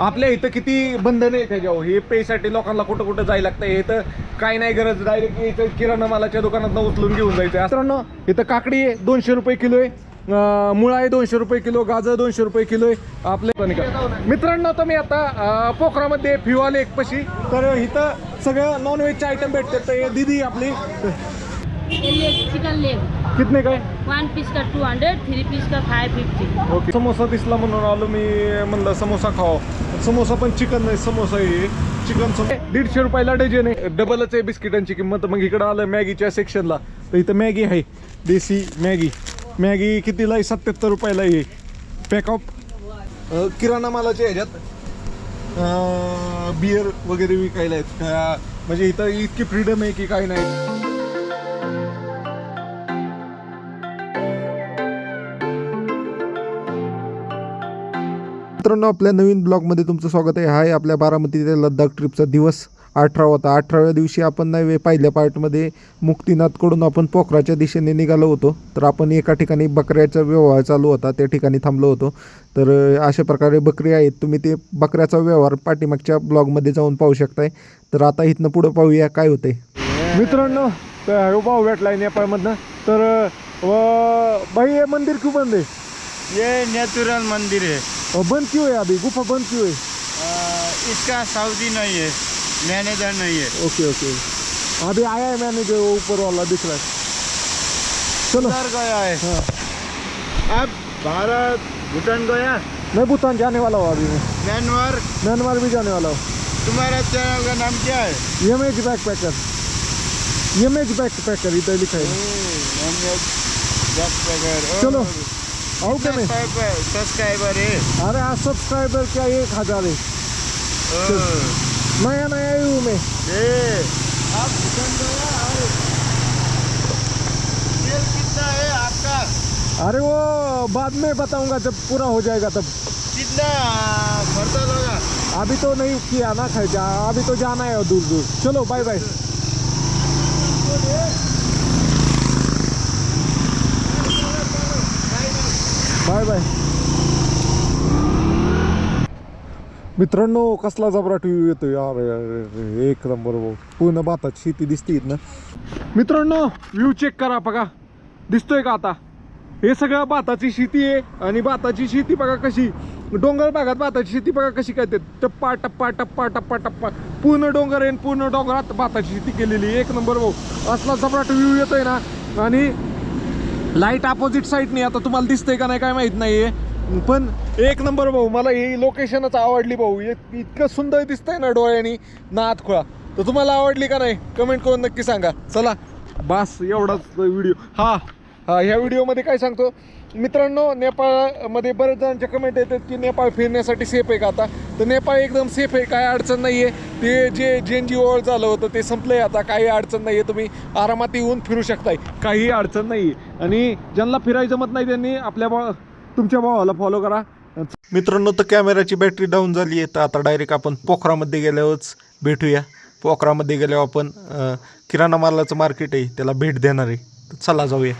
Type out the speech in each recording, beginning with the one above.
आपल्या इथं किती बंधन आहे त्याच्यावर? हे पेसाठी लोकांना कुठं कुठं जायला लागतं हे तर काय नाही गरज. डायरेक्ट इथं किराणा मालाच्या दुकानात उचलून घेऊन जायचं. मित्रांनो इथं काकडी आहे दोनशे रुपये किलो आहे. मुळा आहे दोनशे रुपये किलो. गाजर दोनशे रुपये किलो आहे. आपले मित्रांनो तुम्ही आता अं, पोखरामध्ये फिवा लेक पशी तर इथं सगळं नॉनव्हेजचे आयटम भेटतात. तर दीदी आपली. चिकन लेग कितने काय वन पीस का टू हंड्रेड थ्री पीस का फाइव फिफ्टी ओके समोसा दिसला म्हणून आलो मी म्हणलं समोसा खावा समोसा पण चिकन नाही समोसा आहे चिकन समोसा दीडशे रुपयाला डझन आहे. डबलच आहे बिस्किटांची किंमत. मग इकडं आलं मॅगीच्या सेक्शनला तर इथं मॅगी आहे. देसी मॅगी. मॅगी कितीला आहे? सत्याहत्तर रुपयाला आहे. पॅक ऑफ किराणा मालाच्या ह्याच्यात. बियर वगैरे विकायला आहेत. म्हणजे इथं इतकी फ्रीडम आहे की काही नाही. मित्रांनो आपल्या नवीन ब्लॉगमध्ये तुमचं स्वागत आहे. हा आहे आपल्या बारामती ते लद्दाख ट्रिपचा दिवस अठरा होता. अठराव्या दिवशी आपण नाही पहिल्या पार्टमध्ये मुक्तीनाथकडून आपण पोखराच्या दिशेने निघालो होतो. तर आपण एका ठिकाणी बकऱ्याचा व्यवहार चालू होता. त्या ठिकाणी थांबलो होतो. तर अशा प्रकारे बकरी आहेत. तुम्ही ते बकऱ्याचा व्यवहार पाठीमागच्या ब्लॉगमध्ये जाऊन पाहू शकताय. तर आता इथनं पुढं पाहूया काय होतंय. मित्रांनो तर भाऊ भेटलाय नेपाळमधनं. तर भाई ये मंदिर क्यों बंद है ये नेचुरल मंदिर है अ, बंद क्यों है अभी? गुफा बंद क्यों है? आ, इसका सऊदी नहीं है मैनेजर नहीं है। Okay okay. अभी आया है मैंने जो ऊपर वाला दिख रहा है। चलो। गया है। हाँ। अब भारत भूटान गया? मैं भूटान जाने वाला हूँ अभी। मैं म्यांमार? म्यांमार भी जाने वाला हूँ। तुम्हारा चैनल का नाम क्या है? यमेज बैक पैकर यमेज बैक पैकर इधर लिखा है। चलो। आओ क्या मैं सब्सक्राइबर है। अरे आज सब्सक्राइबर क्या? एक हज़ार है। नया नया ही हूँ मैं। आप कितना है आपका? अरे वो बाद में बताऊँगा जब पूरा हो जाएगा तब। कितना? खर्चा लगा। अभी तो नहीं किया ना खर्चा अभी तो जाना है दूर दूर चलो बाय बाय बाय बाय मित्रांनो कसला जबराट व्ह्यू येतो यार अरे, एक नंबर भाऊ. पूर्ण भातात शेती दिसते ना. मित्रांनो व्ह्यू चेक करा बघा. दिसतोय का आता? हे सगळं भाताची शेती आहे आणि भाताची शेती बघा कशी. डोंगर भागात भाताची शेती बघा कशी काय ते. टप्पा टप्पा टप्पा टप्पा टप्पा. पूर्ण डोंगर आहे आणि पूर्ण डोंगरात भाताची शेती केलेली आहे. एक नंबर भाऊ. असला जबराट व्ह्यू येतोय ना. आणि लाइट अपोजिट साईडनी आता तुम्हाला दिसतंय का नाही काय माहीत नाही आहे पण एक नंबर भाऊ मला ही लोकेशनच आवडली भाऊ. इतकं सुंदर दिसतंय ना डोळ्यांनी नाथ खुळा तर तुम्हाला आवडली का नाही कमेंट करून नक्की सांगा. चला बस एवढाच व्हिडिओ हा हा ह्या व्हिडिओमध्ये काय सांगतो? मित्रांनो नेपाळमध्ये बरेच जणांच्या कमेंट येतात की नेपाळ फिरण्यासाठी सेफ आहे का आता? तर नेपाळ एकदम सेफ आहे काय अडचण नाही आहे ते जे जे एन जी ओवर झालं होतं ते संपलंय आता. काही अडचण नाही आहे तुम्ही आरामात येऊन फिरू शकताय. काही अडचण नाही आहे आणि ज्यांना फिरायचं मत नाही त्यांनी आपल्या भावा तुमच्या भावाला फॉलो करा. मित्रांनो तर कॅमेराची बॅटरी डाऊन झाली आहे. तर आता डायरेक्ट आपण पोखरामध्ये गेल्यावरच भेटूया. पोखरामध्ये गेल्यावर आपण किराणा मालाचं मार्केट आहे. त्याला भेट देणार आहे. तर चला जाऊया.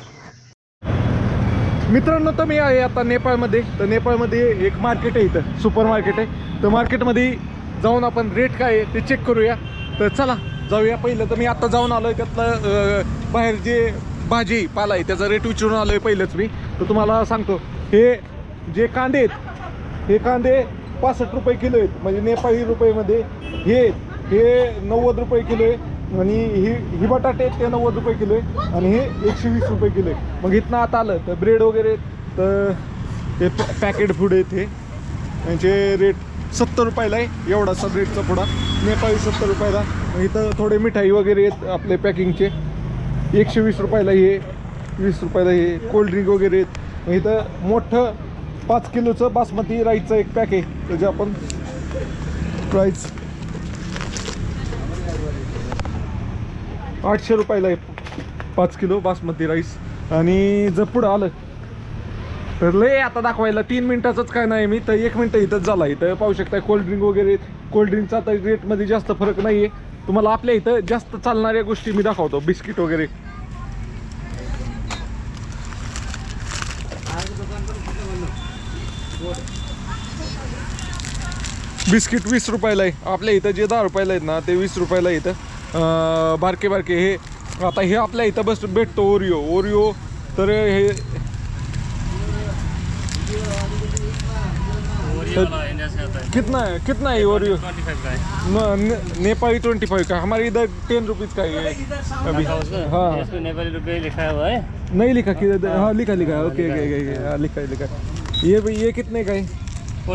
मित्रांनो तर मी आहे आता नेपाळमध्ये. तर नेपाळमध्ये एक मार्केट आहे इथं सुपर मार्केट आहे. तर मार्केटमध्ये जाऊन आपण रेट काय आहे ते चेक करूया. तर चला जाऊया पहिलं. तर मी आता जाऊन आलो आहे त्यातलं बाहेर जे भाजी पाला आहे त्याचा रेट विचारून आलो आहे पहिलंच मी. तर तुम्हाला सांगतो हे जे कांदे आहेत हे कांदे पासष्ट रुपये किलो आहेत. म्हणजे नेपाळी रुपयेमध्ये हे हे नव्वद रुपये किलो आहे. आणि ही ही बटाटे आहेत ते नव्वद रुपये किलो आहे आणि हे एकशे वीस रुपये किलो आहे. मग इथनं आता आलं तर ब्रेड वगैरे आहेत, तर हे पॅकेट फूड आहेत हे. यांचे रेट सत्तर रुपयाला आहे. एवढासा ब्रेडचा पुडा. नेपाळी सत्तर रुपयाला. मग इथं थोडे मिठाई वगैरे आहेत आपले पॅकिंगचे एकशे वीस रुपयाला हे वीस रुपयाला हे कोल्ड्रिंक वगैरे आहेत. मग इथं मोठं पाच किलोचं बासमती राईसचं एक पॅक आहे. त्याचे आपण प्राईस आठशे रुपयाला आहे पाच किलो बासमती राईस. आणि जर पुढं आलं तर लय आता दाखवायला तीन मिनटाचंच काय नाही मी तर एक मिनटं इथंच झाला. इथं पाहू शकता कोल्ड्रिंक वगैरे कोल्ड्रिंकचा तर रेटमध्ये जास्त फरक नाही आहे तुम्हाला आपल्या इथं जास्त चालणाऱ्या गोष्टी मी दाखवतो बिस्किट वगैरे. बिस्किट वीस रुपयाला आहे. आपल्या इथं जे दहा रुपयाला आहेत ना ते वीस रुपयाला इथं. बारके बारके हे. आता हे आपल्या इथं बस भेटतो ओरिओ ओरिओ तर हे कितना है कितना है ओरियो नेपाली ट्वेंटी फाइव का हमारे इधर टेन रुपीज़ का ही है अभी. हाँ. नेपाली रुपये लिखा हुआ है? नहीं लिखा कि हाँ लिखा लिखा है. ओके ओके ओके हाँ। लिखा है लिखा है. ये भी ये कितने का है?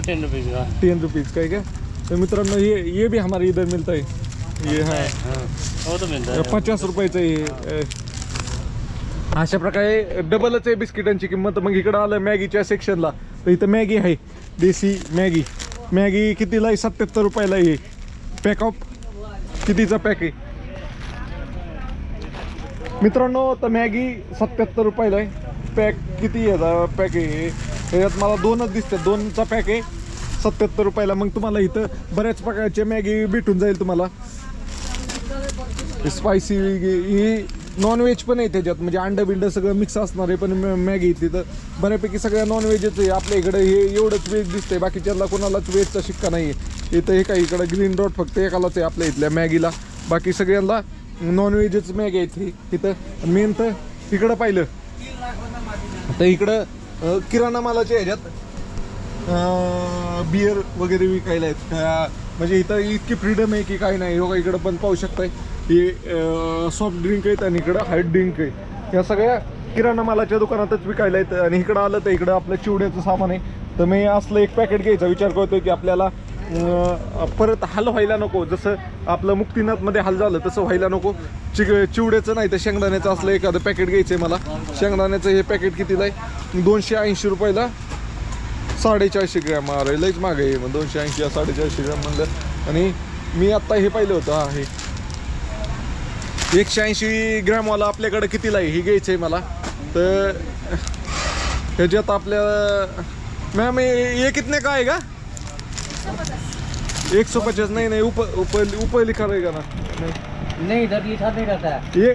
टेन रुपीज़ का। टेन रुपीज़ का है क्या? तो मित्रांनो ये ये भी हमारे इधर मिलता है. हाँ हाँ. तो है पचास रुपयाचं हे अशा प्रकारे डबलच आहे बिस्किटांची किंमत. मग इकडं आलं मॅगीच्या सेक्शनला तर इथं मॅगी आहे. देसी मॅगी. मॅगी कितीला आहे? सत्याहत्तर रुपयाला आहे. पॅक ऑफ कितीचा पॅक आहे? मित्रांनो तर मॅगी सत्याहत्तर रुपयाला आहे. पॅक किती आहे? पॅक आहे. त्याच्यात मला दोनच दिसते दोनचा पॅक आहे. सत्याहत्तर रुपयाला. मग तुम्हाला इथं बऱ्याच प्रकारचे मॅगी भेटून जाईल तुम्हाला. स्पायसी ही नॉनव्हेज पण आहे त्याच्यात. म्हणजे अंडं बिंड सगळं मिक्स असणार आहे पण मॅ- मॅगी तिथं. बऱ्यापैकी सगळ्या नॉनव्हेजच आहे आपल्या इकडं हे एवढंच व्हेज दिसतंय. बाकीच्याला कोणालाच व्हेजचा शिक्का नाही आहे इथं हे काही इकडं ग्रीन डॉट फक्त एकालाच आहे आपल्या इथल्या मॅगीला बाकी सगळ्यांना नॉनव्हेजच मॅगी आहेत ही इथं मेन तर इकडं पाहिलं. तर इकडं किराणा मालाच्या ह्याच्यात बियर वगैरे विकायला आहेत. म्हणजे इथं इतकी फ्रीडम आहे की काही नाही. हो इकडं पण पाहू शकताय. हे सॉफ्ट ड्रिंक आहेत आणि इकडं हार्ड ड्रिंक आहे. या सगळ्या किराणा मालाच्या दुकानातच विकायला आहेत आणि इकडं आलं तर इकडं आपलं चिवड्याचं सामान आहे. तर मी असलं एक पॅकेट घ्यायचा विचार करतो की आपल्याला परत हाल व्हायला नको. जसं आपलं मुक्तीनाथमध्ये हाल झालं तसं व्हायला नको. चिक चिवड्याचं नाही तर शेंगदाण्याचं असलं एखादं पॅकेट घ्यायचं आहे मला. शेंगदाण्याचं हे पॅकेट कितीला आहे? दोनशे ऐंशी रुपयाला. साडेचारशे ग्रॅम. लईच मागे आहे. मग दोनशे ऐंशी साडेचारशे ग्रॅम म्हणलं. आणि मी आत्ता हे पाहिलं होतं. हा हे. एकशे ऐंशी ग्रॅमवाला आपल्याकडे कितीला आहे? हे घ्यायचं आहे मला. तर ह्याच्यात आपल्या मॅम ये कितने का आहे का? एक सौ पचास. नहीं नहीं ऊपर ऊपर ऊपर लिखा रहेगा ना? नहीं. नहीं इधर लिखा नहीं रहता है हे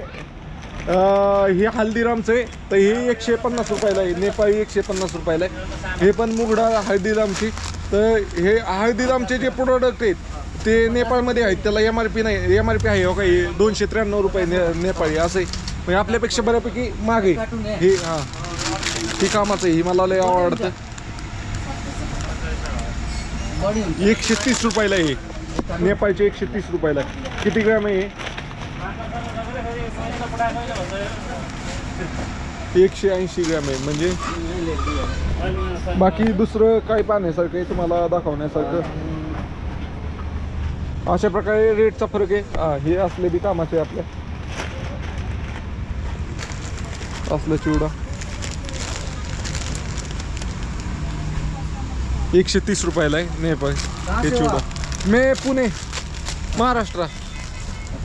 हे हल्दीरामचं आहे. तर हे एकशे पन्नास रुपयाला आहे. नेपाळी एकशे पन्नास रुपयाला आहे. हे पण मुगडा हळदीरामची तर हे हळदीरामचे जे प्रोडक्ट आहेत ते नेपाळमध्ये आहेत. त्याला एम आर पी नाही. एम आर पी आहे. हो काही दोनशे त्र्याण्णव रुपये ने नेपाळी असं आहे. म्हणजे आपल्यापेक्षा बऱ्यापैकी महाग आहे. हे हां. ही कामाचं आहे. ही मला लय आवडतं एकशे तीस रुपयाला आहे. नेपाळचे एकशे तीस रुपयाला. आहे. किती ग्रॅम आहे एकशे ऐंशी ग्रॅम आहे. म्हणजे? बाकी दुसरं काय पाहण्यासारखं आहे? तुम्हाला दाखवण्यासारखं? अशा प्रकारे रेटचा फरक आहे. हा, हे असले बी कामाचे आपल्या असलं चिवडा. एकशे तीस रुपयाला आहे नेपाळ हे चिवडा. मैं पुणे महाराष्ट्र.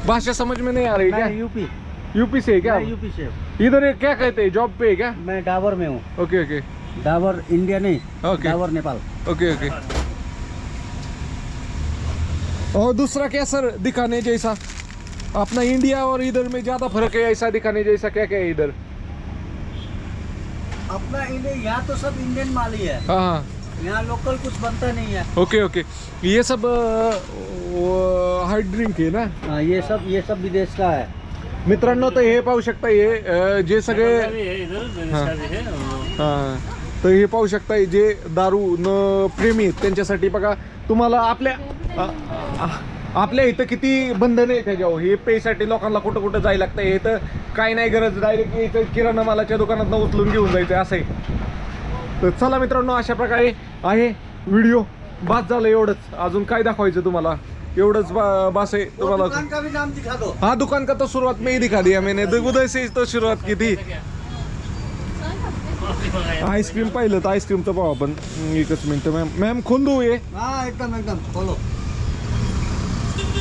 भाषा समझ में नहीं आ रही क्या? यूपी यूपी से है क्या? यूपी से. इधर ये क्या कहते हैं? जॉब पे है क्या? मैं डाबर में हूँ। ओके ओके डाबर इंडिया नहीं okay Dabur Nepal. Okay okay और दूसरा क्या सर दिखाने जैसा? अपना इंडिया और इधर में ज्यादा फर्क है ऐसा दिखाने जैसा क्या क्या है इधर? अपना इंडिया यहाँ तो सब इंडियन माल ही है। हाँ हाँ। यहाँ लोकल कुछ बनता नहीं है। ओके ओके ये सब हार्ड ड्रिंक आहे ना? हाँ, ये सब ये सब विदेश का है। मित्रांनो तर हे पाहू शकता हे जे सगळे है है हा. तर हे पाहू शकताय जे दारू न प्रेमी आहेत त्यांच्यासाठी बघा तुम्हाला आपल्या आ- आ- आपल्या इथं किती बंधन आहे त्याच्यावर हे पेसाठी लोकांना कुठं कुठं जायला लागतं हे तर काही नाही गरज. डायरेक्ट इथं किराणा मालाच्या दुकानात उचलून घेऊन जायचं असं आहे तर चला मित्रांनो अशा प्रकारे आहे व्हिडिओ. बास झालं एवढंच. अजून काय दाखवायचं तुम्हाला? एवढंच बास आहे तुम्हाला हाँ दुकान का तो शुरुआत में दिखा दिया मैंने उधर से तो शुरुआत की थी आईस्क्रीम पाहिलं तर आईस्क्रीमचं पाहू आपण. एकच मिनटं. मॅम मॅम खोल दू ये एकदम एकदम. खोलो.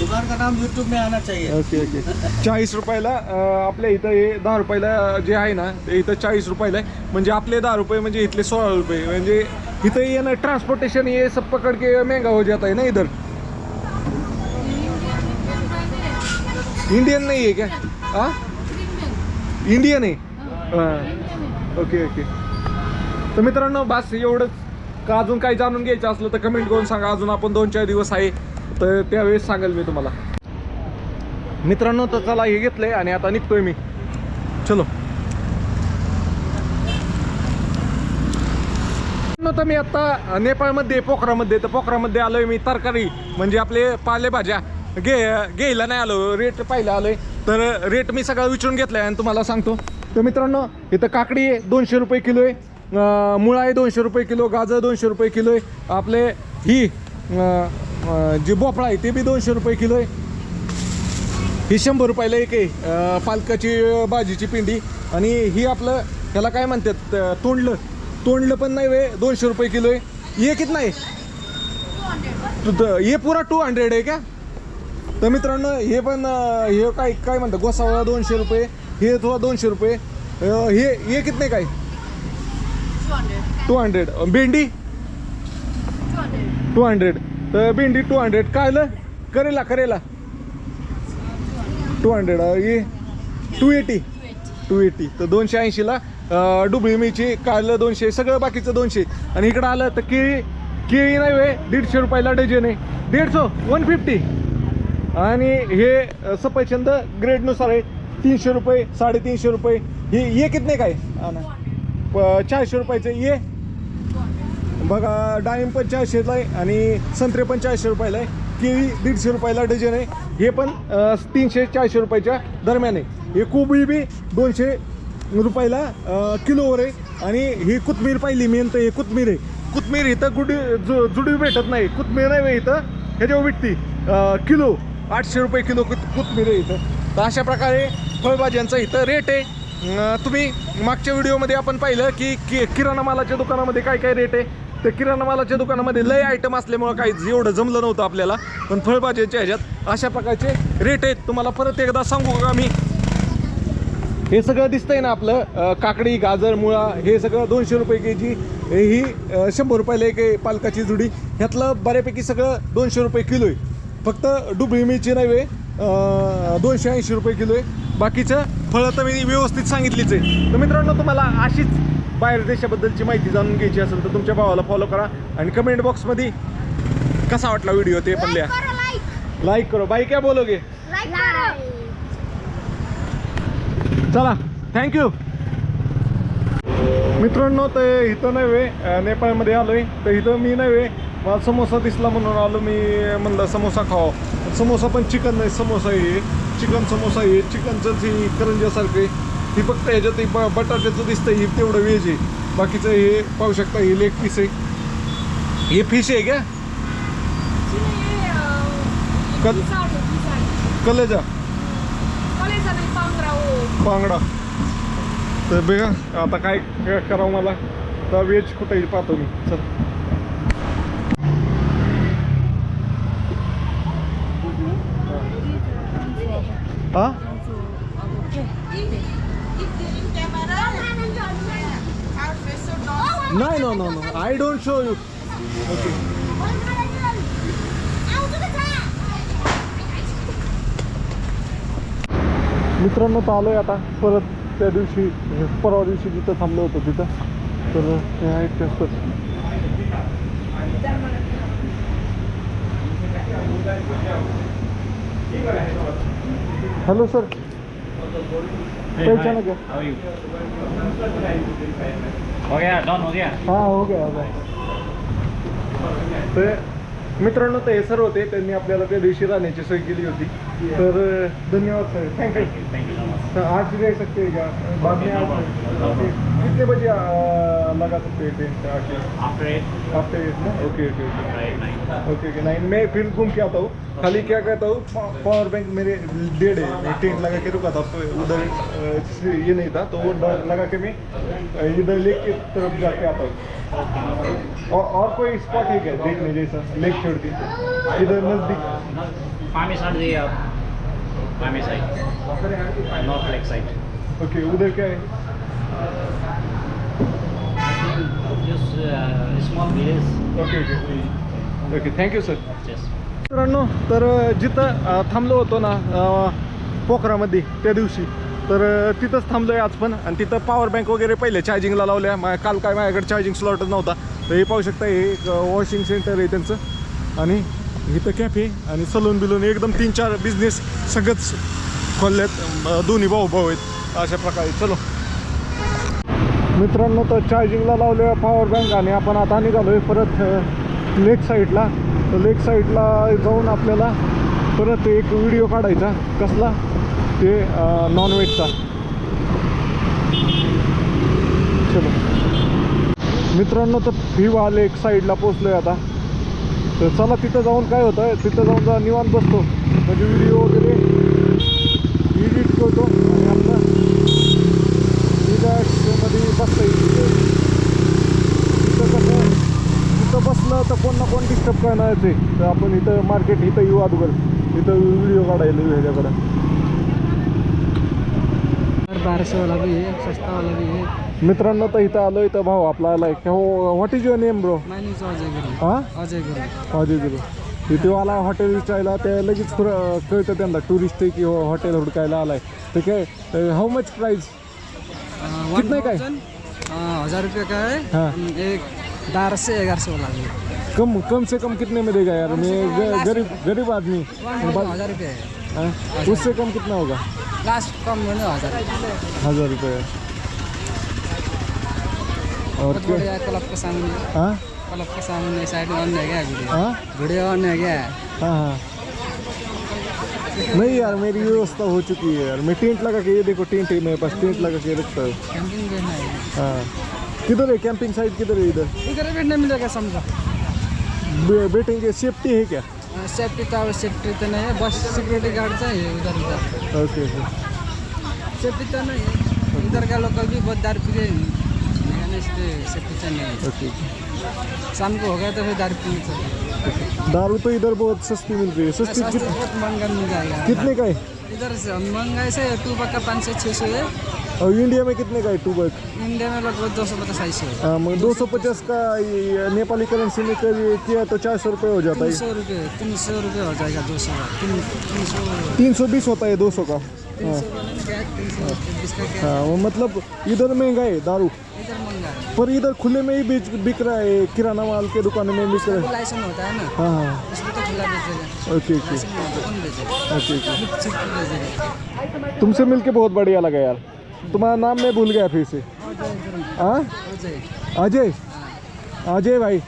दुकान का नाम यूट्यूब में आना चाहिए। Okay okay. चाळीस रुपयाला अं, आपल्या इथं हे दहा रुपयाला जे आहे ना ते इथं चाळीस रुपयाला आहे. म्हणजे आपले दहा रुपये म्हणजे इथले सोळा रुपये. म्हणजे इथं ये ना ट्रान्सपोर्टेशन ये सब पकड़ के महंगा हो जाता है ना इधर. इंडियन नाही आहे क्या हा इंडियन आहे. हां. Okay okay. तर मित्रांनो बस एवढंच. का अजून काही जाणून घ्यायचं असलं तर कमेंट करून सांगा. अजून आपण दोन चार दिवस आहे. तर त्यावेळेस सांगेल मी तुम्हाला. मित्रांनो तर चला हे घेतलंय आणि आता निघतोय मी. चलो. तर मी आता नेपाळमध्ये पोखरामध्ये तर पोखरामध्ये आलोय मी तरकारी म्हणजे आपले पालेभाज्या. घे घ्यायला नाही आलो रेट पाहिला आलोय. तर रेट मी सगळं विचारून घेतलाय आणि तुम्हाला सांगतो. तर मित्रांनो इथं काकडी आहे दोनशे रुपये किलो आहे. मुळा आहे दोनशे रुपये किलो गाजर दोनशे रुपये किलो आहे. आपले ही जी भोपळा आहे ते बी दोनशे रुपये किलो आहे. ही शंभर रुपयाला एक आहे पालकाची भाजीची पिंडी. आणि ही आपलं ह्याला काय म्हणतात तोंडलं. तोंडलं पण नाही वे दोनशे रुपये किलो आहे. हे किती नाही? हे पुरा टू हंड्रेड आहे का? तर मित्रांनो हे पण हे काय काय म्हणतात गोसावळा दोनशे रुपये हे थोडा दोनशे रुपये. हे हे किती नाही काय? टू हंड्रेड भेंडी? टू हंड्रेड तर भेंडी टू हंड्रेड कायलं करेला करेला. टू हंड्रेड ये. टू एटी टू एटी तर दोनशे ऐंशीला डुबळी मिरची काढलं दोनशे. सगळं बाकीचं दोनशे. आणि इकडं आलं तर केळी केळी नाही वे दीडशे रुपयाला डझन आहे. दीडशे वन फिफ्टी आणि हे सफरचंद ग्रेडनुसार आहे. तीनशे रुपये साडेतीनशे रुपये. हे ये कितने काय? चारशे रुपयाचं. ये. बघा डाळिंब पण चारशेला आहे आणि संत्रे पण चारशे रुपयाला आहे. केळी दीडशे रुपयाला डझन आहे. हे पण तीनशे चारशे रुपयाच्या दरम्यान आहे. हे कोबळी बी दोनशे रुपयाला किलोवर आहे. आणि ही कोथमीर पाहिली मेन तर हे कोथमीर आहे. कोथमीर इथं गुडी जु जुडी भेटत नाही. कोथमीर नाही इथं. ह्याच्यावर भेटती किलो आठशे रुपये किलो कुत कोथमीर आहे इथं. तर अशा प्रकारे फळभाज्यांचा इथं रेट आहे. तुम्ही मागच्या व्हिडिओमध्ये आपण पाहिलं की कि किराणा मालाच्या दुकानामध्ये काय काय रेट आहे? तर किराणा मालाच्या दुकानामध्ये लय आयटम असल्यामुळं काही एवढं जमलं नव्हतं आपल्याला. पण फळभाज्याच्या ह्याच्यात अशा प्रकारचे रेट आहेत. तुम्हाला परत एकदा सांगू का मी? हे सगळं दिसतंय ना आपलं काकडी गाजर मुळा हे सगळं दोनशे रुपये के जी ही शंभर रुपयाला एक पालकाची जुडी. ह्यातलं बऱ्यापैकी सगळं दोनशे रुपये किलो आहे. फक्त डुबळी मिरची नाही दोनशे ऐंशी रुपये किलो आहे. बाकीचं फळं तर मी व्यवस्थित सांगितलीच आहे. तर मित्रांनो तुम्हाला अशीच बाहेर देशाबद्दलची माहिती जाणून घ्यायची असेल तर तुमच्या भावाला फॉलो करा. आणि कमेंट बॉक्समध्ये कसा वाटला व्हिडिओ ते पण लिहा. लाईक करो. बाई क्या बोलोगे? चला थँक्यू मित्रांनो ते इथं अं, नेपाळमध्ये आलोय. तर इथं मी वे मला समोसा दिसला म्हणून आलो मी म्हणलं समोसा खावा. समोसा पण चिकन नाही समोसा आहे चिकन समोसा आहे चिकनचंच ही करंजासारखं आहे. ही फक्त ह्याच्यात हे ब बटाट्याचं दिसतंय ही तेवढं व्हेज आहे. बाकीचं हे पाहू शकता हे लेग पीस आहे. हे फिश आहे का? कल कलेजा. बांगडा तर बघा आता काय करावं मला? तर व्हेज कुठेही पाहतो मी. चल. हा? नाही no no no I don't show you okay मित्रांनो तर आलोय आता. परत त्या दिवशी परवा दिवशी जिथं थांबलो होतो तिथं. तर ते आहेत जास्त हॅलो सर पहचाना क्या हो गया डन हो गया हा हो गया हो गया तर मित्रांनो ते सर होते त्यांनी आपल्याला त्या दिवशी राहण्याची सोय केली होती. तर धन्यवाद sir. Thank you thank you so sir आज रह सकते हैं क्या बाद में ओके कितने बजे लगा सकते हैं टेंट आके? आफ्टर एट ना? Okay okay okay nine okay okay नहीं मैं फिर घूम के आता हूँ। खाली क्या कहता हूँ पावर बैंक मेरे डेढ़ है। मैं टेंट लगा के रुका था तो उधर ये नहीं था तो वो लगा के मैं इधर लेक की तरफ़ जाके आता हूँ। और और कोई स्पॉट है क्या देखने जैसा लेक छोड़ के? इधर नज़दीक। Palmy side the side, North Lake side. Okay उधर क्या. Okay okay okay thank you sir मित्रांनो तर जिथं थांबलो होतो ना पोखरामध्ये त्या दिवशी तर तिथंच थांबलो आहे आज पण. आणि तिथं पॉवर बँक वगैरे पहिले चार्जिंगला लावल्या. मा काल काय माझ्याकडे चार्जिंग स्लॉटच नव्हता. तर हे पाहू शकता हे एक वॉशिंग सेंटर आहे त्यांचं. आणि इथं कॅफे आणि सलून बिलून एकदम तीन चार बिझनेस सगळंच खोलल्यात दोन्ही भाऊ भाऊ आहेत. अशा प्रकारे. चलो. मित्रांनो तर चार्जिंगला लावले पॉवर बँक आणि आपण आता निघालो आहे परत लेक साईडला तर लेक साईडला जाऊन आपल्याला परत एक व्हिडिओ काढायचा. कसला? ते नॉनव्हेजचा चलो. मित्रांनो तर फिवा लेक साईडला पोचलो आहे आता. तर चला तिथं जाऊन काय होतं तिथं जाऊन जा निवांत बसतो. म्हणजे व्हिडिओ वगैरे एडिट करतो आणि आपलं रिलॅक्समध्ये बसता येईल. तिथं कसं तिथं बसलं तर कोण ना कोण डिस्टर्ब करणार ते तर आपण इथं मार्केट इथं येऊ अगोदर इथं व्हिडिओ काढायला वेगळ्याकडं ह्याच्याकडं बारह सौ वाला भी है सस्ता वाला भी है मित्रांनो तर इथं आलो इथं भाऊ आपला आलाय हो what is your name bro Ajay Giri हां? अजय गिरी अजय गुरु इथे आला हॉटेल विचारायला ते लगेच कळतं त्यांना टुरिस्ट आहे की हो हॉटेल हुडकायला आलाय. तर काय हाऊ मच प्राईस कितने का है? हजार रुपये का है। हम एक भी है कम कम से कम कितने में देगा यार? मैं ग- गरीब गरीब आदमी. हजार रुपये? उससे कम कितना होगा? लास्ट कम ना हज़ार हज़ार रुपये और है क्लब के सामने। हाँ? क्लब के सामने साइड में अन्य है क्या हाँ? वीडियो अन्य है क्या हाँ। हाँ नहीं यार मेरी व्यवस्था हो चुकी है यार। मैं टेंट लगा के ये देखो टेंट है मेरे पास टेंट लगा के रखता हूँ। है। हाँ। किधर है? कैंपिंग साइट किधर है इधर? इधर बैठने मिलेगा समझा। बैठेंगे। सेफ्टी है क्या? सेफ्टी तो सेफ्टी तो नहीं है बस सिक्योरिटी गार्ड चाहिए उधर उधर ओके ओके. सेफ्टी तो नहीं है इधर का लोकल भी बहुत दारू पी रहे हैं इसलिए सेफ्टी तो नहीं. है ओके. शाम को हो गया तो फिर दारू पीने दारू तो इधर बहुत सस्ती मिल रही है सस्ती सस्ते कित, बहुत महंगा मिल जाएगा कितने का है इधर से महंगा से टू का पाँच सौ छः सौ है और इंडिया में कितने का है टू बैग इंडिया में लगभग दो सौ पचास है। हाँ दो सौ पचास का नेपाली करेंसी में कर किया तो चार सौ रुपये हो जाता है। सौ रुपये तीन सौ रुपये हो जाएगा दो सौ का। तीन सौ बीस होता है दो सौ का। हाँ। क्या? हाँ मतलब इधर महँगा है दारू। है। पर इधर खुले में ही बिक बिक रहा है किराना माल के दुकान में बिक रहा है। लाइसेंस होता है ना? हाँ हाँ। तो ओके ओके। के तुमसे मिलके बहुत बढ़िया लगा यार। तुम्हारा नाम मैं भूल गया फिर से। हाँ? अजय। अजय भाई।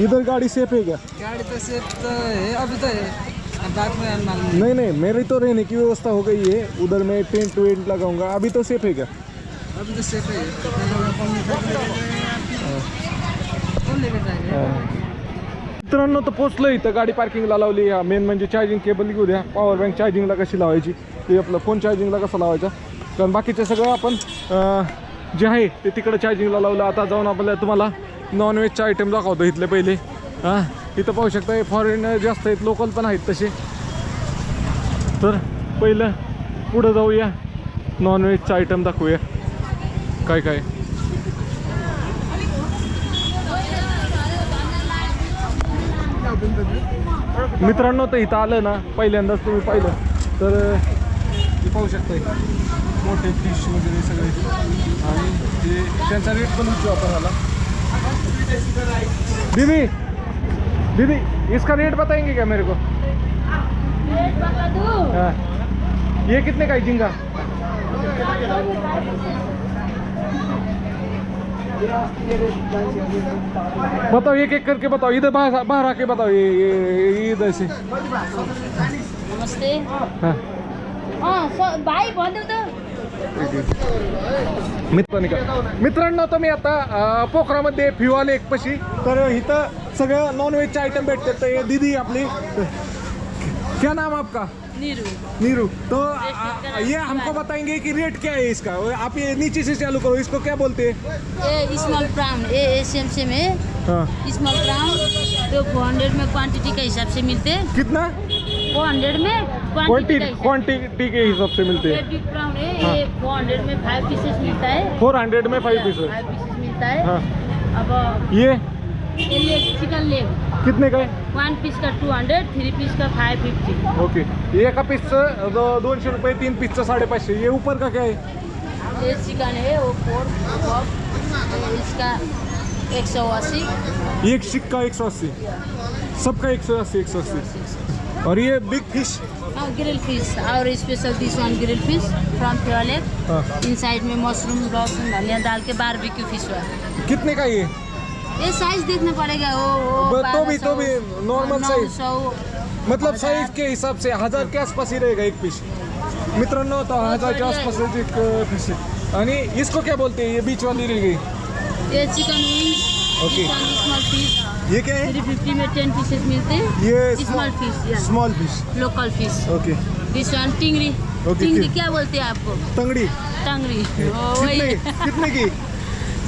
इधर गाड़ी सेफ़ है क्या? गाड़ी तो सेफ़ तो है अभी तो है। बाद में नहीं नहीं नहीं मेरी तो रहने की व्यवस्था हो गई है। उधर मैं टेंट वेंट लगाऊँगा। अभी तो सेफ़ है क्या? अभी तो सेफ़ है। लेकर जाएगा। मित्रांनो तर पोचलो इथं गाडी पार्किंगला लावली. मेन म्हणजे चार्जिंग केबल घेऊ द्या पॉवर बँक चार्जिंगला कशी लावायची? ते आपलं फ़ोन चार्जिंगला कसा लावायचा? कारण बाकीचं सगळं आपण जे आहे ते तिकडं चार्जिंगला लावलं. आता जाऊन आपल्याला तुम्हाला नॉनव्हेजचे आयटम दाखवतो इथले पहिले. हां इथं पाहू शकता फॉरेनर जास्त आहेत लोकल पण आहेत तसे. तर पहिलं पुढं जाऊया. नॉनव्हेजचं आयटम दाखवूया. काय काय? मित्रांनो तर इथं आलं ना पहिल्यांदाच तुम्ही पाहिलं. तर पाहू शकता मोठे फ़िश वगैरे सगळे. आणि ते त्यांचा रेट पण विचारू आपण ह्याला दीदी दीदी इसका रेट बताएँगे क्या मेरे को? रेट बता दूँ हाँ। ये कितने का है झींगा? बताओ एक एक करके बताओ इधर बाहर बाहर आके बताओ ये ये ये इधर से। नमस्ते। हाँ। हाँ भाइ भनिदेऊ त मित्रांनी मी आता पोखरामध्ये फिवाले एक पशी. तर इथं सगळं नॉनव्हेजचे आयटम भेटतात. तर हे दीदी आपली. क्या नाम आपका? नीरू. नीरू. तो आ, ये हमको बताएँगे कि रेट क्या है इसका? आप ये नीचे से चालू करो इसको क्या बोलते हैं? स्मॉल प्राउन ए ए सेम सेम है हाँ. स्मॉल प्राउन तो फोर हंड्रेड में क्वांटिटी के हिसाब से मिलते. हैं कितना? फोर हंड्रेड में क्वांटिटी क्वांटिटी के हिसाब से. मिलते हैं. है फोर हंड्रेड में फाइव पीसेस मिलता है। फोर हंड्रेड में फाइव पीस फाइव पीसेस मिलता है। हाँ। अब ये? लेग चिकन लेग कितने का है? वन पीस का टू हंड्रेड थ्री पीस का फाइव फिफ्टी ओके ये एका पीसचं दो- दोनशे रुपये तीन पीसचं साडेपाचशे. ये ऊपर का क्या है ये चिकन है वो फोर इसका एक सौ अस्सी। एक सिक्का एक सौ अस्सी. सबका एक सौ अस्सी एक सौ अस्सी. और ये बिग फिश ग्रिल फिश और special this one grill fish from प्योलेक हाँ। इनसाइड में मशरूम लहसुन धनिया डाल के बारबेक्यू फिश हुआ। कितने का ये? ये साइज देखना पड़ेगा। वो तो भी- 1200, तो भी normal नौ size. सौ मतलब हजार. साईज के हिसाब से हजार के आसपास ही रहेगा एक पीस मित्रांनो तो हजारच्या आसपास एक पीस आहे आणि इसको क्या बोलते हैं? ये बीच वाली रह गई। ये chicken wings Okay. Small fish ये क्या है? थ्री फिफ्टी में टेन पीसेस मिलते हैं। ये small fish small fish local fish okay this one Tingri टिंगरी. क्या बोलते हैं आपको? तंगड़ी। टंगरी ओ, कितने वही। कितने की?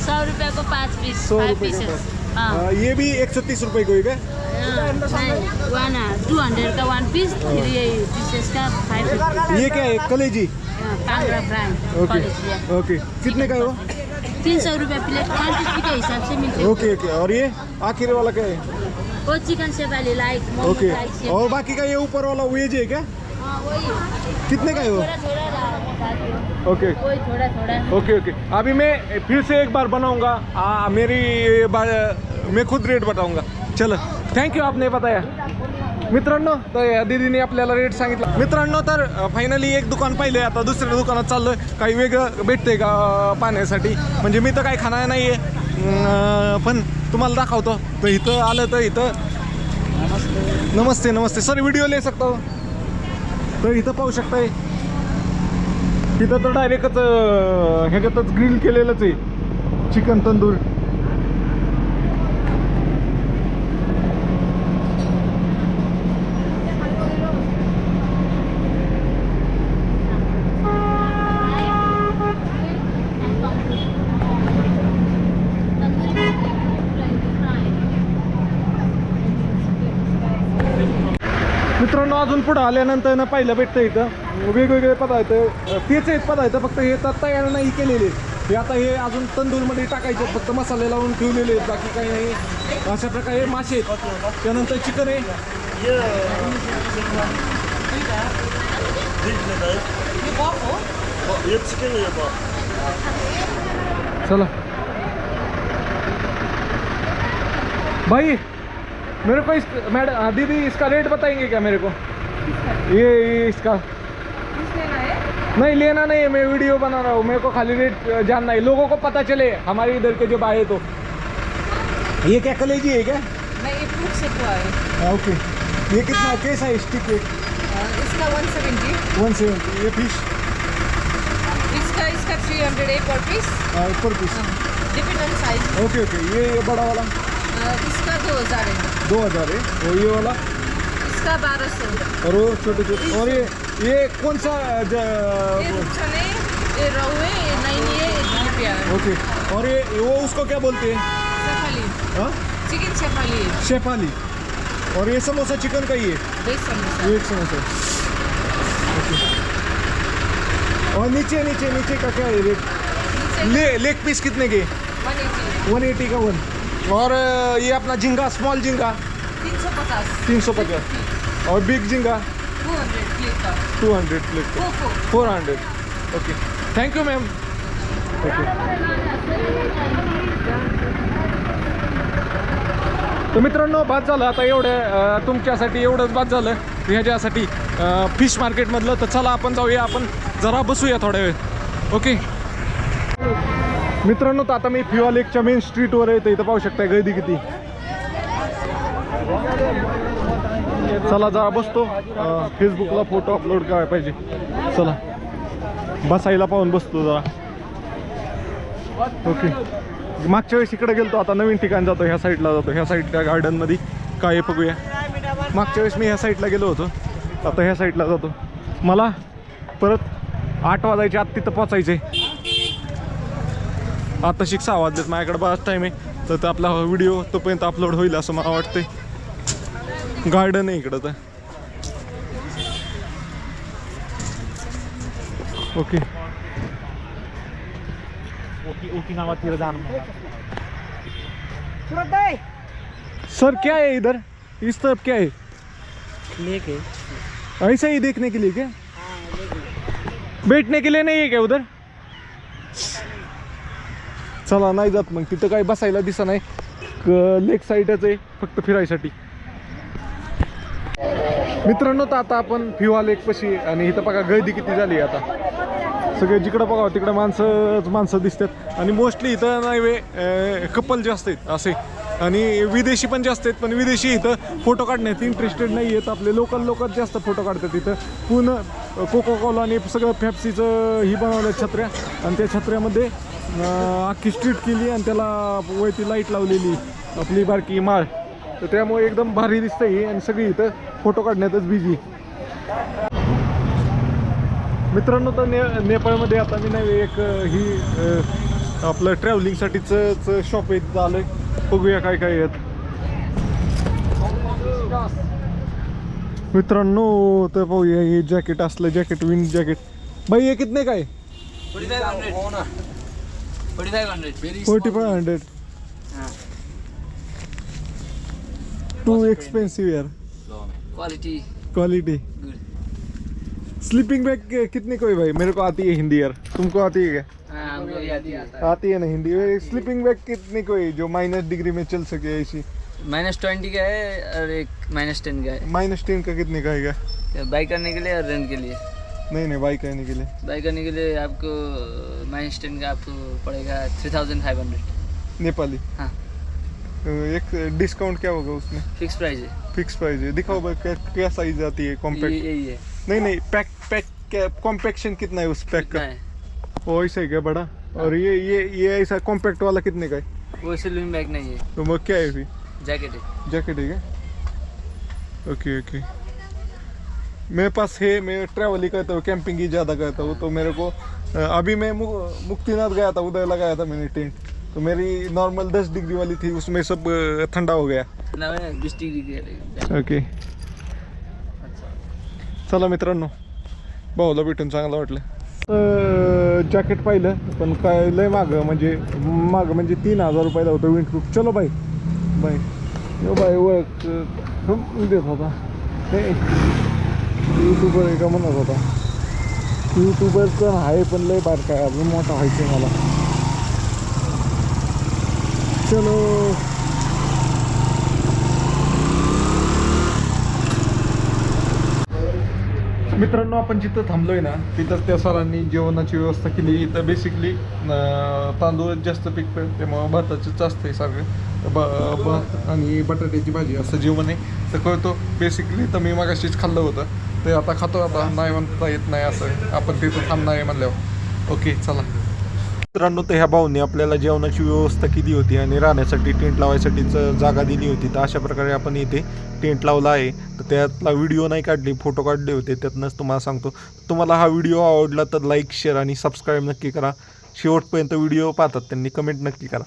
सौ रुपए को पाँच पीस सौ फाइव रुपए का पीसेस पास। ये भी एक सौ तीस रुपए को ही क्या वन टू हंड्रेड का वन पीस पीसेस का फाइव ये क्या है? कलेजी। पांगरा फ्राई ओके ओके कितने का है वो? तीन सौ रुपये प्लेट क्वान्टिटी के हिसाब से मिलते हैं। ओके ओके और ये आखिर वाला क्या है? वो चिकन से वाली लाइक ओके और बाकी का ये ऊपर वाला वेज है क्या? हाँ वही। कितने का है वो? ओके। वही थोड़ा थोड़ा ओके ओके। अभी मैं फिर से एक बार बनाऊँगा। आ, मेरी मैं खुद रेट बताऊँगा। चलो थैंक यू आपने बताया। मित्रांनो तर या दीदीने आपल्याला रेट सांगितला. मित्रांनो तर फायनली एक दुकान पाहिलं आता दुसऱ्या दुकानात चाललोय. काही वेगळं भेटते का पाण्यासाठी पाहण्यासाठी? म्हणजे मी तर काही खाणार नाही आहे पण तुम्हाला दाखवतो. तर इथं आलं तर इथं. नमस्ते नमस्ते. सर व्हिडिओ लिहू शकतो तर इथं पाहू शकताय. तिथं तर डायरेक्टच ह्याच्यातच ग्रिल केलेलंच आहे. चिकन तंदूर. मित्रांनो अजून पुढं आल्यानंतर ना पाहिलं भेटतं इथं. वेगवेगळे पदार्थ तेच आहेत पदार्थ फक्त हे तर तयार नाही केलेले. हे आता हे अजून तंदूरमध्ये टाकायचे फक्त मसाले लावून ठेवलेले आहेत. बाकी काही नाही. अशा प्रकारे मासे आहेत. त्यानंतर चिकन आहे. चला. बाई मेरे को इस मैडम दीदी इसका रेट बताएँगे क्या मेरे को? ये, ये इसका। नहीं लेना नहीं है मैं वीडियो बना रहा हूँ मेरे को खाली रेट जानना है। लोगों को पता चले हमारे इधर के जो आए तो। ये क्या कलेजी है क्या? नहीं से है हाँ, ओके ये कितना कैसा है स्टिक है अ, इसका 170 वन सेवेंटी ये फ़िश इसका इसका 300 एक और piece per piece depend on size okay okay ये बड़ा वाला। इसका 2000 है। दो हज़ार है? और ये वाला? इसका 1200 और वो छोटे छोटे और ये ये कौन सा ये ज- ये रहू है ये रुपया ओके। और ये वो उसको क्या बोलते हैं? शेफाली। हाँ? चिकन शेफाली। शेफाली। और ये समोसा चिकन का ही है? बेस समोसा। एक समोसा। ओके। और नीचे नीचे नीचे का क्या है रेट? ले लेग पीस कितने के? 180 वन एटी का वन। और ये अपना झींगा स्मॉल झींगा। 350 तीन सौ पचास। और बिग झींगा। 200 प्लेट का two hundred plate four hundred okay thank you ma'am तर मित्रांनो बाद झालं. आता एवढं अं, तुमच्यासाठी एवढंच बाद झालं. ह्याच्यासाठी फिश मार्केटमधलं तर चला आपण जाऊया. आपण जरा बसूया थोड्या वेळ. ओके मित्रांनो तर आता मी फिवा लेकच्या मेन स्ट्रीटवर आहे तर इथं पाहू शकता गर्दी किती. चला जरा बसतो. फेसबुकला फोटो अपलोड करायला पाहिजे. चला. बसायला पाहून बसतो जरा. ओके मागच्या वेळेस इकडे गेलतो आता नवीन ठिकाण जातो ह्या साईडला जातो. ह्या साईडच्या गार्डनमध्ये काय आहे बघूया. मागच्या वेळेस मी ह्या साईडला गेलो होतो. आता ह्या साईडला जातो. मला परत आठ वाजायच्या आत तिथं पोचायचं आहे आता शिक सहा वाजलेत माझ्याकडे बराच टाईम आहे. तर ते आपला व्हिडिओ तोपर्यंत अपलोड होईल असं मला वाटतंय. गार्डन आहे इकडं तर. ओके सर क्या है इधर? इस तरफ क्या है? लेके ऐसा ही देखने के लिए क्या? बैठने के लिए नहीं है क्या उधर? चला नाही जात मग. तिथं काही बसायला दिसत नाही. क लेक साईडच आहे फक्त फिरायसाठी. मित्रांनो तर आता आपण फिवा लेक पशी आणि इथं बघा गर्दी किती झाली आहे आता. सगळे जिकडं बघा तिकडं माणसंच माणसं दिसतात. आणि मोस्टली इथं नाही वे कपल जास्त आहेत असे. आणि विदेशी पण जास्त आहेत पण विदेशी इथं फोटो काढण्यात इंटरेस्टेड नाही आहेत. आपले लोकल लोकच जास्त फोटो काढतात इथं. पूर्ण कोकोकोला आणि सगळं फॅप्सीचं ही बनवलं छत्र्या. आणि त्या छत्र्यामध्ये अख्खी स्ट्रीट केली आणि त्याला वरती लाइट लावलेली आपली बारकी माळ. तर त्यामुळे एकदम भारी दिसतं ही आणि सगळी इथं फोटो काढण्यातच बिझी मित्रांनो तर ने नेपाळमध्ये आता मी नाही एक ही आपलं ट्रॅव्हलिंगसाठीच शॉप आहे तिथं आलोय बघूया काय काय आहेत मित्रांनो तर पाहूया, हे जॅकेट असलं जॅकेट विंड जॅकेट बाई, हे कितने काय? Forty five hundred too expensive यार. क्वालिटी क्वालिटी स्लीपिंग बैग कितने को है भाई? मेरे को आती है हिंदी, यार. तुमको आती है क्या? हाँ आती है। आती है ना हिंदी। स्लीपिंग बैग कितने को है जो माइनस डिग्री में चल सके ऐसी? माइनस ट्वेंटी का है और एक माइनस टेन का है। माइनस टेन का कितने का है बाई करने के लिए और रेंट के लिए। नहीं नहीं बाइक आने के लिए। बाई करने के लिए आपको माइनस टेन का आपको पड़ेगा three thousand five hundred. Nepali. हाँ। एक डिस्काउंट क्या होगा उसमें? फिक्स प्राइस है। फिक्स प्राइस है। दिखाओ भाई क्या, क्या साइज़ आती है कॉम्पैक्ट यही है। नहीं नहीं पैक पैक कॉम्पैक्शन कितना है उस पैक का? है? वो ऐसा है क्या बड़ा? और ये ये ये ऐसा कॉम्पैक्ट वाला कितने का है? वो स्लिम बैग नहीं है। तो वो क्या है फिर जैकेट है। जैकेट है क्या? ओके ओके मेरे पास है मैं ट्रैवल ही करता हूँ कैंपिंग ही ज़्यादा करता हूँ तो मेरे को अभी मैं मु- मुक्तिनाथ गया था उधर लगाया था मैंने टेंट तो मेरी नॉर्मल दस डिग्री वाली थी उसमें सब ठंडा हो गया। बीस डिग्री ओके चला मित्रांनो भाऊला भेटून चांगलं वाटलं। जॅकेट पाहिलं पण काय लय मागं म्हणजे मागं म्हणजे तीन हजार रुपयाला होतं विंड प्रूफ चलो बाई. बाई. यो बाई ओळख देत होता हे युट्यूबर एका का म्हणत होता. युट्यूबरचं आहे पण लय बारका आहे अजून मोठा व्हायचं मला. चलो. मित्रांनो आपण जिथं थांबलोय ना तिथंच त्या सरांनी जेवणाची व्यवस्था केली. इथं बेसिकली तांदूळ जास्त पिकतं त्यामुळं जास्त आहे सगळं ब भात आणि बटाट्याची भाजी असं जेवण आहे. तर कळतो बेसिकली तर मी मागाशीच खाल्लं होतं. ते आता खातो आता नाही म्हणता येत नाही असं. आपण तिथं थांबणार आहे म्हणल्यावर. ओके चला. मित्रांनो तर ह्या भाऊने आपल्याला जेवणाची व्यवस्था केली होती आणि राहण्यासाठी टेंट लावायसाठीच जागा दिली होती. तर अशा प्रकारे आपण इथे टेंट लावला आहे. तर त्यातला व्हिडिओ नाही काढले फोटो काढले होते. त्यातनंच तुम्हाला सांगतो. तुम्हाला हा व्हिडिओ आवडला तर लाईक शेअर आणि सबस्क्राईब नक्की करा. शेवटपर्यंत व्हिडिओ पाहतात त्यांनी कमेंट नक्की करा.